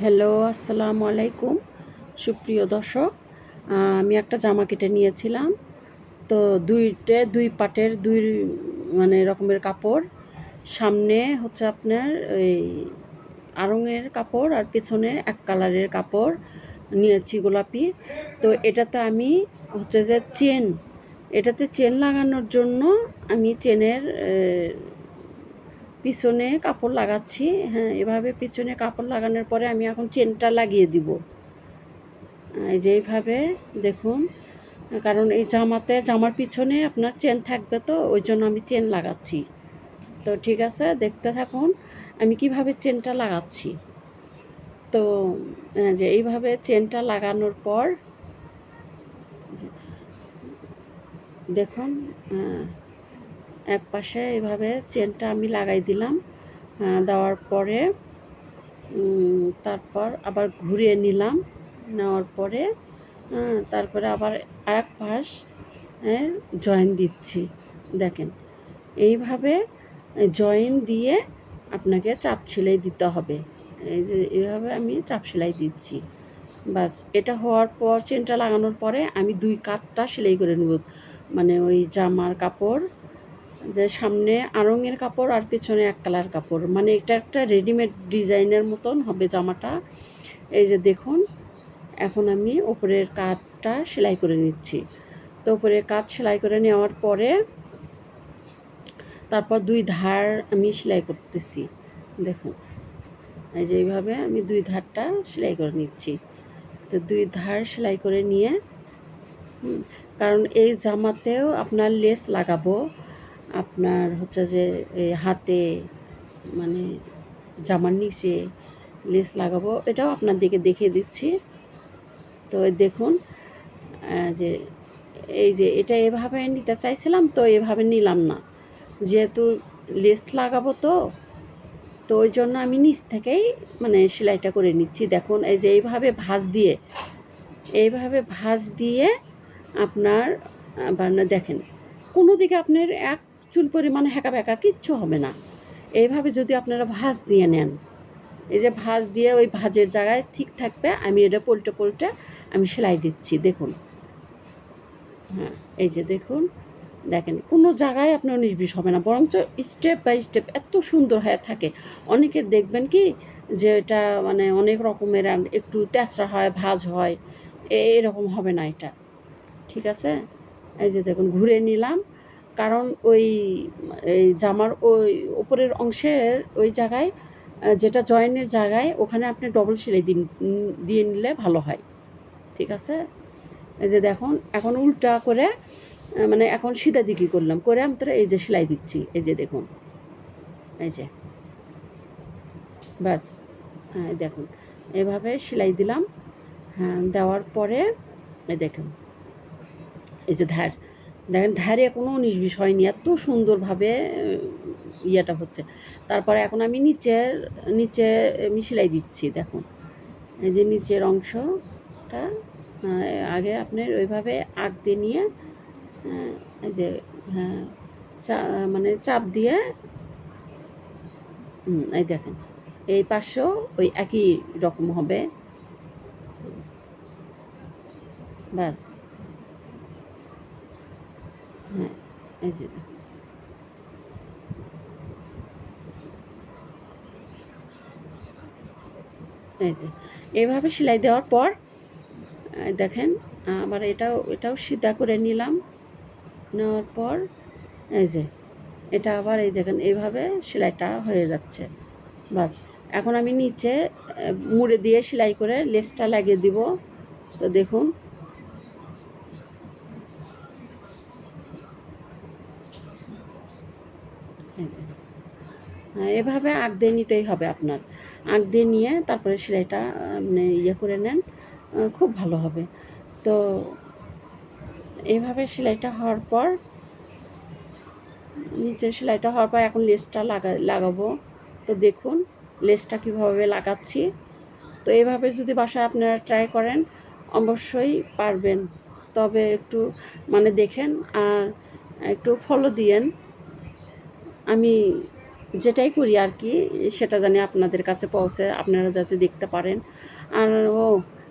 Hello, আসসালামু আলাইকুম। সুপ্রিয় দর্শক আমি একটা জামা কেটে নিয়েছিলাম। তো দুইটে, দুই পাটের দুই মানে রকমের কাপড়। সামনে হচ্ছে আপনার ওই আড়ঙের কাপড় আর পেছনে এক কালারের কাপড় নিয়েছি গোলাপি। তো এটাতে আমি হচ্ছে যে চেন, এটাতে চেন লাগানোর জন্য আমি চেনের পিছনে কাপড় লাগাচ্ছি হ্যাঁ এভাবে পিছনে কাপড় লাগানোর পরে আমি এখন চেনটা লাগিয়ে দিব। এই যে এইভাবে দেখুন কারণ এই জামাতে জামার পিছনে আপনার চেন থাকবে তো ওই জন্য আমি চেন লাগাচ্ছি। তো ঠিক আছে দেখতে থাকুন আমি কীভাবে চেনটা লাগাচ্ছি। তো যে এইভাবে চেনটা লাগানোর পর দেখুন আহ, এক পাশে এভাবে চেনটা আমি লাগাই দিলাম দেওয়ার পরে তারপর আবার ঘুরিয়ে নিলাম, নেওয়ার পরে তারপরে আবার আরেক পাশ জয়েন দিচ্ছি। দেখেন, এইভাবে জয়েন দিয়ে আপনাকে চাপ সেলাই দিতে হবে। এই যে, এইভাবে আমি চাপ সেলাই দিচ্ছি। বাস, এটা হওয়ার পর, চেনটা লাগানোর পরে আমি দুই কাঠটা সেলাই করে নেব। মানে ওই জামার কাপড় যে সামনে আড়ঙের কাপড় আর পিছনে এক কালার কাপড়। মানে এটা একটা রেডিমেড ডিজাইনের মতন হবে জামাটা। এই যে দেখুন, এখন আমি ওপরের কাঠটা সেলাই করে নিচ্ছি। তো ওপরে কাঠ সেলাই করে নেওয়ার পরে তারপর দুই ধার আমি সেলাই করতেছি। দেখুন, এই যে এইভাবে আমি দুই ধারটা সেলাই করে নিচ্ছি। তো দুই ধার সেলাই করে নিয়ে কারণ এই জামাতেও আপনার লেস লাগাবো। আপনার হচ্ছে যে হাতে মানে জামার নিচে লেস লাগাবো, এটাও আপনার দিকে দেখিয়ে দিচ্ছি। তো দেখুন যে, এই যে, এটা এভাবে নিতে চাইছিলাম, তো এভাবে নিলাম না। যেহেতু লেস লাগাবো তো তো ওই জন্য আমি নিচ থেকেই মানে সেলাইটা করে নিচ্ছি। দেখুন, এই যে, এইভাবে ভাঁজ দিয়ে, এইভাবে ভাঁজ দিয়ে আপনার না দেখেন, কোনো দিকে আপনার এক চুল পরিমাণে হেঁকা বেঁকা কিচ্ছু হবে না। এইভাবে যদি আপনারা ভাঁজ দিয়ে নেন, এই যে ভাঁজ দিয়ে ওই ভাঁজের জায়গায় ঠিক থাকবে, আমি এটা পল্টে পল্টে আমি সেলাই দিচ্ছি, দেখুন। হ্যাঁ এই যে দেখুন, দেখেন, কোনো জায়গায় আপনার বিশ হবে না, বরঞ্চ স্টেপ বাই স্টেপ এত সুন্দর হয়ে থাকে। অনেকের দেখবেন কি, যে এটা মানে অনেক রকমের একটু তেসরা হয়, ভাঁজ হয় এরকম হবে না এটা। ঠিক আছে? এই যে দেখুন, ঘুরে নিলাম। কারণ ওই জামার ওই ওপরের অংশের ওই জায়গায় যেটা জয়েনের জায়গায়, ওখানে আপনি ডবল সেলাই দিন, দিয়ে নিলে ভালো হয়। ঠিক আছে? এই যে দেখুন, এখন উল্টা করে মানে এখন সিধা দিকে করলাম, করে আমি তোরা এই যে সেলাই দিচ্ছি, এই যে দেখুন। এই যে। ব্যাস। হ্যাঁ দেখুন, এভাবে সেলাই দিলাম। হ্যাঁ দেওয়ার পরে, এই দেখুন। এই যে ধার দেখেন ধারে কোনো বিশ হয়নি, এত সুন্দরভাবে ইয়েটা হচ্ছে। তারপরে এখন আমি নিচের, নিচে আমি সেলাই দিচ্ছি, দেখুন। এই যে নিচের অংশটা আগে আপনার ওইভাবে দিয়ে নিয়ে এই যে হ্যাঁ চা- মানে চাপ দিয়ে এই দেখেন, এই পাশেও ওই একই রকম হবে। ব্যাস। হ্যাঁ এই যে। এই যে এইভাবে সেলাই দেওয়ার পর দেখেন, আবার এটাও এটাও সিধা করে নিলাম। নেওয়ার পর, এই যে, এটা আবার এই দেখেন এইভাবে সেলাইটা হয়ে যাচ্ছে। বাস, এখন আমি নিচে মুড়ে দিয়ে সেলাই করে লেসটা লাগিয়ে দিব। তো দেখুন এই হ্যাঁ, এভাবে আঁক দিয়ে নিতেই হবে আপনার। আঁক দিয়ে নিয়ে তারপরে সেলাইটা মানে ইয়ে করে নেন খুব ভালো হবে। তো এইভাবে সেলাইটা হওয়ার পর নিচে সেলাইটা হওয়ার পর এখন লেসটা লাগা লাগাবো। তো দেখুন লেসটা কীভাবে লাগাচ্ছি। তো এইভাবে যদি বাসায় আপনারা ট্রাই করেন অবশ্যই পারবেন। তবে একটু মানে দেখেন আর একটু ফলো দিয়েন। আমি যেটাই করি আর কি, সেটা জানি আপনাদের কাছে পৌঁছে আপনারা যাতে দেখতে পারেন। আর ও,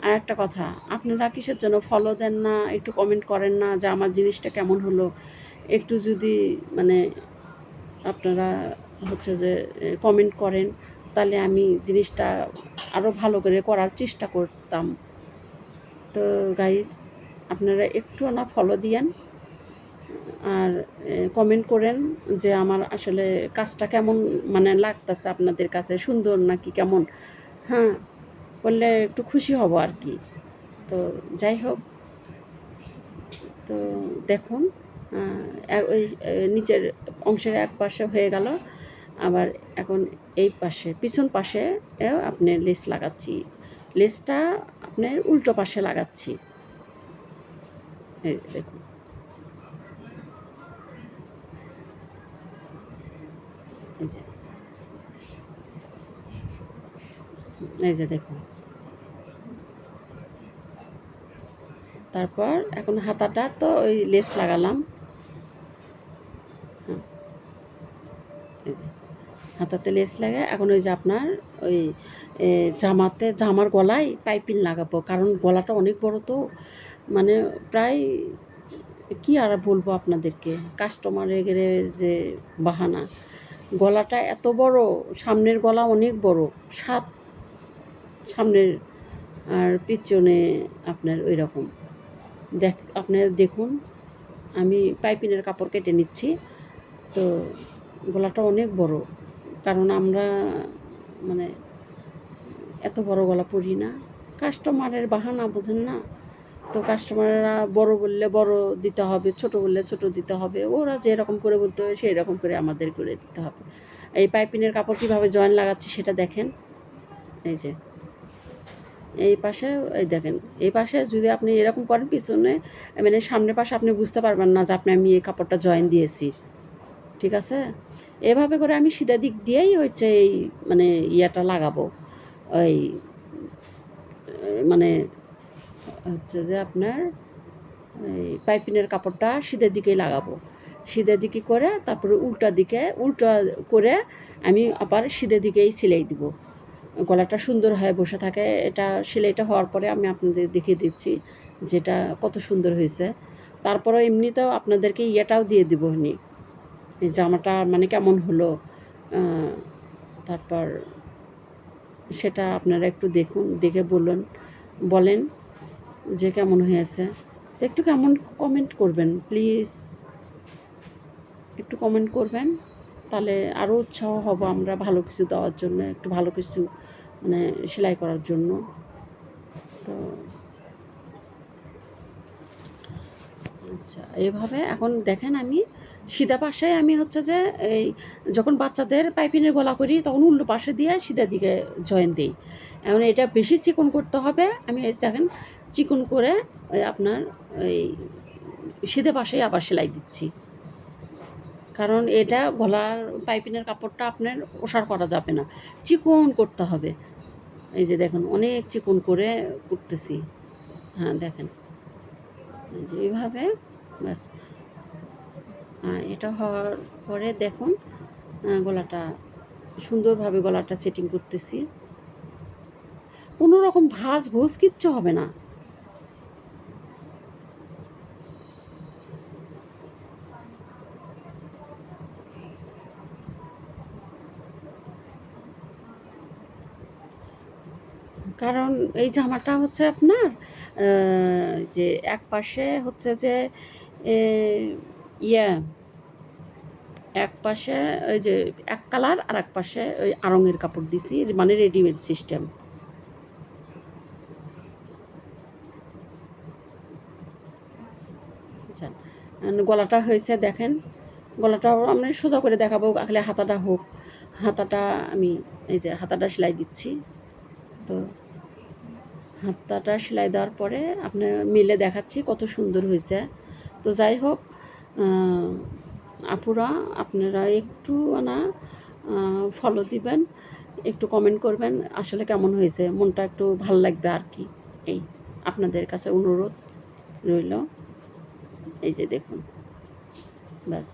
আর একটা কথা, আপনারা কিসের জন্য ফলো দেন না, একটু কমেন্ট করেন না যে আমার জিনিসটা কেমন হলো? একটু যদি মানে আপনারা হচ্ছে যে কমেন্ট করেন, তাহলে আমি জিনিসটা আরও ভালো করে করার চেষ্টা করতাম। তো গাইস আপনারা একটু না ফলো দিয়েন। আর কমেন্ট করেন যে আমার আসলে কাজটা কেমন মানে লাগতেছে আপনাদের কাছে, সুন্দর নাকি কেমন? হ্যাঁ বললে একটু খুশি হব আর কি। তো যাই হোক, তো দেখুন ওই নিচের অংশের এক পাশে হয়ে গেল। আবার এখন এই পাশে, পিছন পাশে আপনি লেস লাগাচ্ছি। লেসটা আপনার উল্টো পাশে লাগাচ্ছি। দেখুন। এই যে। এই যে দেখুন। তারপর এখন হাতাটা তো ওই লেস লাগালাম। হাতাতে লেস লাগে এখন ওই যে আপনার ওই জামাতে, জামার গলায় পাইপিং লাগাবো, কারণ গলাটা অনেক বড় তো মানে প্রায় কি আর বলব আপনাদেরকে কাস্টমারের যে বাহানা। গলাটা এত বড়, সামনের গলা অনেক বড়, সাত সামনের আর পিছনে আপনার ওই রকম দেখ আপনার দেখুন, আমি পাইপিনের কাপড় কেটে নিচ্ছি, তো গলাটা অনেক বড়, কারণ আমরা মানে এত বড় গলা পরি না। কাস্টমারের বাহানা বোঝেন না। তো কাস্টমাররা বড় বললে বড় দিতে হবে, ছোট বললে ছোট দিতে হবে। ওরা যেরকম করে বলতে হবে সেই রকম করে আমাদের করে দিতে হবে। এই পাইপিনের কাপড় কীভাবে জয়েন লাগাচ্ছি সেটা দেখেন। এই যে। এই পাশে, এই দেখেন। এই পাশে যদি আপনি এরকম করেন, পিছনে মানে সামনের পাশে আপনি বুঝতে পারবেন না যে আপনি আমি এই কাপড়টা জয়েন দিয়েছি। ঠিক আছে? এভাবে করে আমি সিধা দিক দিয়েই হচ্ছে এই মানে ইয়েটা লাগাবো। ওই মানে হচ্ছে যে আপনার এই পাইপিনের কাপড়টা সিধের দিকেই লাগাবো। সিধের দিকে করে তারপরে উল্টা দিকে, উল্টা করে আমি আবার সিধের দিকেই সেলাই দিব। গলাটা সুন্দর হয়ে বসে থাকে। এটা সেলাইটা হওয়ার পরে আমি আপনাদের দেখিয়ে দিচ্ছি যেটা কত সুন্দর হয়েছে। তারপরে এমনিতেও আপনাদেরকে ইয়েটাও দিয়ে দিব নি এই জামাটা মানে কেমন হলো? তারপর সেটা আপনারা একটু দেখুন, দেখে বলুন, বলেন। যে কেমন হয়েছে, একটু কেমন কমেন্ট করবেন প্লিজ একটু কমেন্ট করবেন, তাহলে আরও উৎসাহ হব আমরা ভালো কিছু দেওয়ার জন্য, একটু ভালো কিছু মানে সেলাই করার জন্য। তো আচ্ছা এভাবে এখন দেখেন আমি, সিধা পাশে আমি হচ্ছে যে এই যখন বাচ্চাদের পাইপিনের গলা করি, তখন উল্টো পাশে দিয়ে সিধা দিকে জয়েন দিই। এখন এটা বেশি চিকন করতে হবে, আমি দেখেন চিকন করে ওই আপনার ওই সিধে পাশেই আবার সেলাই দিচ্ছি। কারণ এটা গলার পাইপিনের কাপড়টা আপনার ওষার করা যাবে না। চিকন করতে হবে। এই যে দেখেন, অনেক চিকন করে করতেছি। হ্যাঁ দেখেন। যে এইভাবে, ব্যাস। হ্যাঁ এটা হওয়ার পরে দেখুন গলাটা, সুন্দরভাবে গলাটা সেটিং করতেছি। কোনো রকম ভাজ ভোজ কিচ্ছু হবে না। কারণ এই জামাটা হচ্ছে আপনার যে এক পাশে হচ্ছে যে ইয়া, এক পাশে ওই যে এক কালার আর এক পাশে ওই আরঙের কাপড় দিছি মানে রেডিমেড সিস্টেম গলাটা হয়েছে দেখেন, গলাটা আমি সোজা করে দেখাবো আসলে হাতাটা হোক। হাতাটা আমি, এই যে হাতাটা সেলাই দিচ্ছি। তো হাতাটা সেলাই দেওয়ার পরে আপনার মিলে দেখাচ্ছি কত সুন্দর হয়েছে। তো যাই হোক আপুরা, আপনারা একটু না ফলো দিবেন, একটু কমেন্ট করবেন আসলে কেমন হয়েছে, মনটা একটু ভালো লাগবে আর কি। এই আপনাদের কাছে অনুরোধ রইল। এই যে দেখুন, ব্যাস,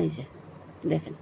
এই যে দেখেন।